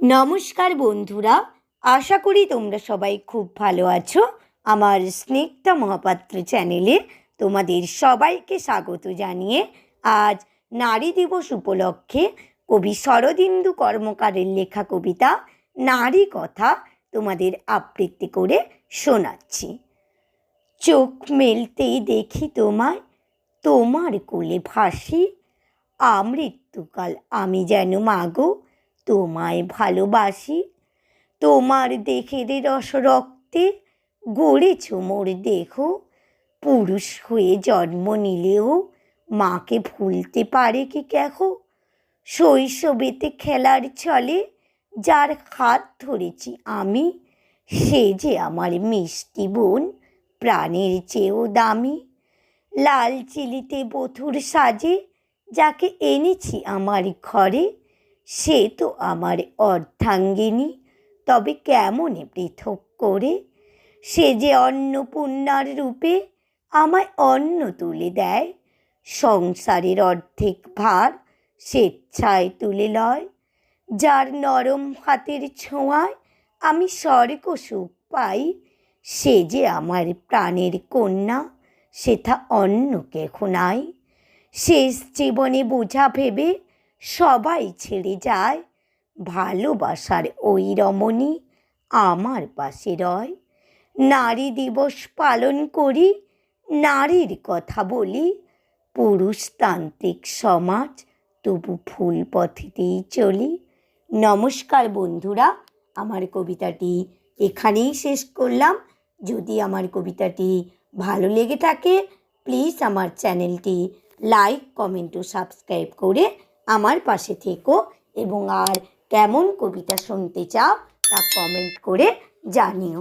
নমস্কার বন্ধুরা, আশা করি তোমরা সবাই খুব ভালো আছো। আমার স্নিগ্ধা মহাপাত্র চ্যানেলে তোমাদের সবাইকে স্বাগত জানিয়ে আজ নারী দিবস উপলক্ষে কবি শরদিন্দু কর্মকারের লেখা কবিতা নারী কথা তোমাদের আবৃত্তি করে শোনাচ্ছি। চোখ মেলতেই দেখি তোমায়, তোমার কোলে ভাসি, আমৃত্যুকাল আমি যেন মাগো তোমায় ভালোবাসি। তোমার দেখে রে রস রক্তে গড়েছ মোর দেহ। পুরুষ হয়ে জন্ম নিলেও মাকে ভুলতে পারে কি কেহ? শৈশবেতে খেলার ছলে যার হাত ধরেছি আমি, সে যে আমার মিষ্টি বোন, প্রাণের চেয়েও দামি। লাল চিলিতে বথুর সাজে যাকে এনেছি আমার ঘরে সে তো আমার অর্ধাঙ্গিনী। তবে কেমনে পৃথক করে? সে যে অন্নপূর্ণার রূপে আমায় অন্ন তুলে দেয়, সংসারের অর্ধেক ভার স্বেচ্ছায় তুলে লয়। যার নরম হাতের ছোঁয়ায় আমি স্বর্গ সুখ পাই, সে যে আমার প্রাণের কন্যা, সেথা অন্য কেহ নাই শেষ জীবনে বোঝা ভেবে সবাই ছেড়ে যায়। ভালোবাসার ওই রমণী আমার পাশে রয়। নারী দিবস পালন করি, নারীর কথা বলি। পুরুষতান্ত্রিক সমাজ, তবু ফুল পথেতেই চলি। নমস্কার বন্ধুরা, আমার কবিতাটি এখানেই শেষ করলাম। যদি আমার কবিতাটি ভালো লেগে থাকে প্লিজ আমার চ্যানেলটি লাইক কমেন্ট ও সাবস্ক্রাইব করে আমার পাশে থেকো এবং আর কেমন কবিতা শুনতে চাও তা কমেন্ট করে জানিও।